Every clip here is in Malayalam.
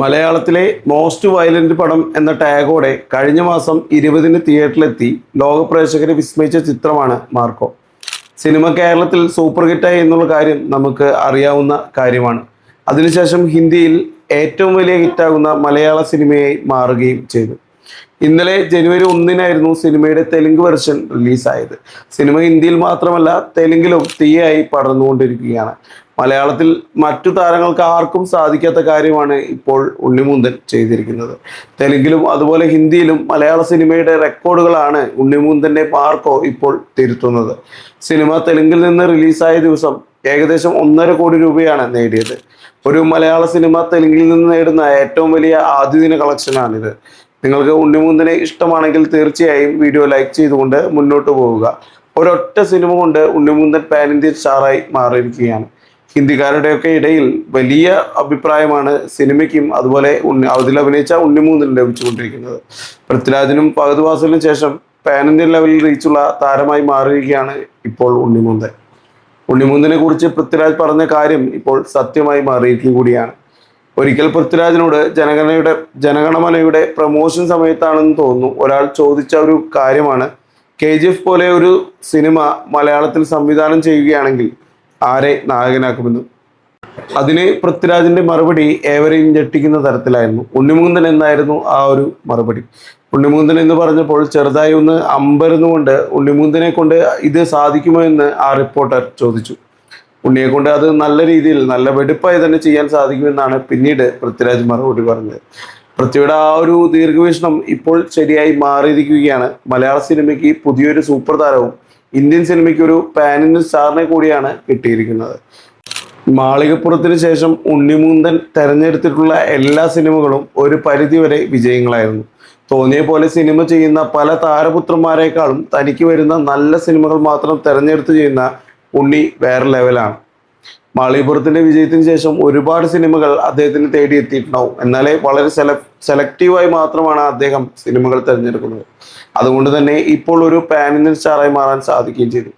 മലയാളത്തിലെ മോസ്റ്റ് വയലന്റ് പടം എന്ന ടാഗോടെ കഴിഞ്ഞ മാസം ഇരുപതിന് തിയേറ്ററിലെത്തി ലോക പ്രേക്ഷകരെ വിസ്മയിച്ച ചിത്രമാണ് മാർക്കോ. സിനിമ കേരളത്തിൽ സൂപ്പർ ഹിറ്റായി എന്നുള്ള കാര്യം നമുക്ക് അറിയാവുന്ന കാര്യമാണ്. അതിനുശേഷം ഹിന്ദിയിൽ ഏറ്റവും വലിയ ഹിറ്റാകുന്ന മലയാള സിനിമയായി മാറുകയും ചെയ്തു. ഇന്നലെ ജനുവരി ഒന്നിനായിരുന്നു സിനിമയുടെ തെലുങ്ക് വെർഷൻ റിലീസായത് സിനിമ ഹിന്ദിയിൽ മാത്രമല്ല തെലുങ്കിലും തീയായി പടർന്നുകൊണ്ടിരിക്കുകയാണ്. മലയാളത്തിൽ മറ്റു താരങ്ങൾക്ക് ആർക്കും സാധിക്കാത്ത കാര്യമാണ് ഇപ്പോൾ ഉണ്ണിമുന്തൻ ചെയ്തിരിക്കുന്നത്. തെലുങ്കിലും അതുപോലെ ഹിന്ദിയിലും മലയാള സിനിമയുടെ റെക്കോർഡുകളാണ് ഉണ്ണിമുന്തന്റെ മാർക്കോ ഇപ്പോൾ തിരുത്തുന്നത്. സിനിമ തെലുങ്കിൽ നിന്ന് റിലീസായ ദിവസം ഏകദേശം ഒന്നര കോടി രൂപയാണ് നേടിയത്. ഒരു മലയാള സിനിമ തെലുങ്കിൽ നിന്ന് നേടുന്ന ഏറ്റവും വലിയ ആദ്യദിന കളക്ഷനാണിത് നിങ്ങൾക്ക് ഉണ്ണിമൂന്നിനെ ഇഷ്ടമാണെങ്കിൽ തീർച്ചയായും വീഡിയോ ലൈക്ക് ചെയ്തുകൊണ്ട് മുന്നോട്ട് പോവുക. ഒരൊറ്റ സിനിമ കൊണ്ട് ഉണ്ണിമുന്തൻ പാൻ ഇന്ത്യൻ സ്റ്റാറായി മാറിയിരിക്കുകയാണ്. ഹിന്ദിക്കാരുടെയൊക്കെ ഇടയിൽ വലിയ അഭിപ്രായമാണ് സിനിമയ്ക്കും അതുപോലെ ഉണ്ണി അതിൽ അഭിനയിച്ച ഉണ്ണിമൂന്നിനും ലഭിച്ചുകൊണ്ടിരിക്കുന്നത്. പൃഥ്വിരാജിനും വാസലിനും ശേഷം പാൻ ഇന്ത്യൻ ലെവലിൽ റീച്ചുള്ള താരമായി മാറിയിരിക്കുകയാണ് ഇപ്പോൾ ഉണ്ണിമൂന്തൻ. ഉണ്ണിമൂന്നിനെ കുറിച്ച് പൃഥ്വിരാജ് പറഞ്ഞ കാര്യം ഇപ്പോൾ സത്യമായി മാറിയിരിക്കും കൂടിയാണ്. ഒരിക്കൽ പൃഥ്വിരാജിനോട് ജനഗണനയുടെ ജനഗണമനയുടെ പ്രമോഷൻ സമയത്താണെന്ന് തോന്നുന്നു. ഒരാൾ ചോദിച്ച ഒരു കാര്യമാണ്. കെ ജി എഫ് പോലെ ഒരു സിനിമ മലയാളത്തിൽ സംവിധാനം ചെയ്യുകയാണെങ്കിൽ ആരെ നായകനാക്കുമെന്ന്? അതിന് പൃഥ്വിരാജിന്റെ മറുപടി ഏവരെയും ഞെട്ടിക്കുന്ന തരത്തിലായിരുന്നു. ഉണ്ണിമുകുന്ദൻ എന്നായിരുന്നു ആ ഒരു മറുപടി. ഉണ്ണിമുകുന്ദൻ എന്ന് പറഞ്ഞപ്പോൾ ചെറുതായി ഒന്ന് അമ്പരന്നുകൊണ്ട് ഉണ്ണിമുകുന്ദനെ കൊണ്ട് ഇത് സാധിക്കുമോ എന്ന് ആ റിപ്പോർട്ടർ ചോദിച്ചു. ഉണ്ണിയെ കൊണ്ട് അത് നല്ല രീതിയിൽ നല്ല വെടുപ്പായി തന്നെ ചെയ്യാൻ സാധിക്കുമെന്നാണ് പിന്നീട് പൃഥ്വിരാജ് മറുപടി പറഞ്ഞത്. പൃഥ്വിയുടെ ആ ഒരു ദീർഘവീക്ഷണം ഇപ്പോൾ ശരിയായി മാറിയിരിക്കുകയാണ്. മലയാള സിനിമയ്ക്ക് പുതിയൊരു സൂപ്പർ താരവും ഇന്ത്യൻ സിനിമയ്ക്ക് ഒരു പാനിന് സ്റ്റാറിനെ കൂടിയാണ് കിട്ടിയിരിക്കുന്നത്. മാളികപ്പുറത്തിന് ശേഷം ഉണ്ണിമൂന്തൻ തെരഞ്ഞെടുത്തിട്ടുള്ള എല്ലാ സിനിമകളും ഒരു പരിധിവരെ വിജയങ്ങളായിരുന്നു. തോന്നിയ പോലെ സിനിമ ചെയ്യുന്ന പല താരപുത്രന്മാരെക്കാളും തനിക്ക് വരുന്ന നല്ല സിനിമകൾ മാത്രം തെരഞ്ഞെടുത്ത് ചെയ്യുന്ന ഉണ്ണി വേറെ ലെവലാണ് മാളിപ്പുറത്തിന്റെ വിജയത്തിന് ശേഷം ഒരുപാട് സിനിമകൾ അദ്ദേഹത്തിന് തേടി എത്തിയിട്ടുണ്ടാവും. എന്നാലേ വളരെ സെല സെലക്റ്റീവായി മാത്രമാണ് അദ്ദേഹം സിനിമകൾ തിരഞ്ഞെടുക്കുന്നത്. അതുകൊണ്ട് തന്നെ ഇപ്പോൾ ഒരു പാൻ ഇന്ത്യൻ സ്റ്റാറായി മാറാൻ സാധിക്കുകയും ചെയ്തു.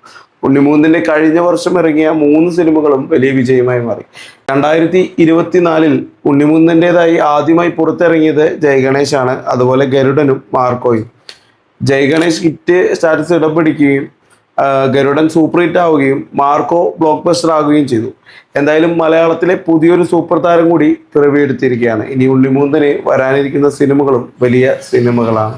ഉണ്ണിമൂന്നിന്റെ കഴിഞ്ഞ വർഷം ഇറങ്ങിയ മൂന്ന് സിനിമകളും വലിയ വിജയമായി മാറി. രണ്ടായിരത്തി ഇരുപത്തിനാലിൽ ഉണ്ണിമൂന്നിന്റെതായി ആദ്യമായി പുറത്തിറങ്ങിയത് ജയഗണേഷ് ആണ് അതുപോലെ ഗരുഡനും മാർക്കോയും. ജയഗണേഷ് ഹിറ്റ് സ്റ്റാറ്റസ് ഇടം പിടിക്കുകയും ആ, ഗരുഡൻ സൂപ്പർ ഹിറ്റ് ആവുകയും മാർക്കോ ബ്ലോക്ക് ബസ്റ്റർ ആവുകയും ചെയ്തു. എന്തായാലും മലയാളത്തിലെ പുതിയൊരു സൂപ്പർ താരം കൂടി പിറവിയെടുത്തിരിക്കുകയാണ്. ഇനി ഉണ്ണിമൂന്തന് വരാനിരിക്കുന്ന സിനിമകളും വലിയ സിനിമകളാണ്.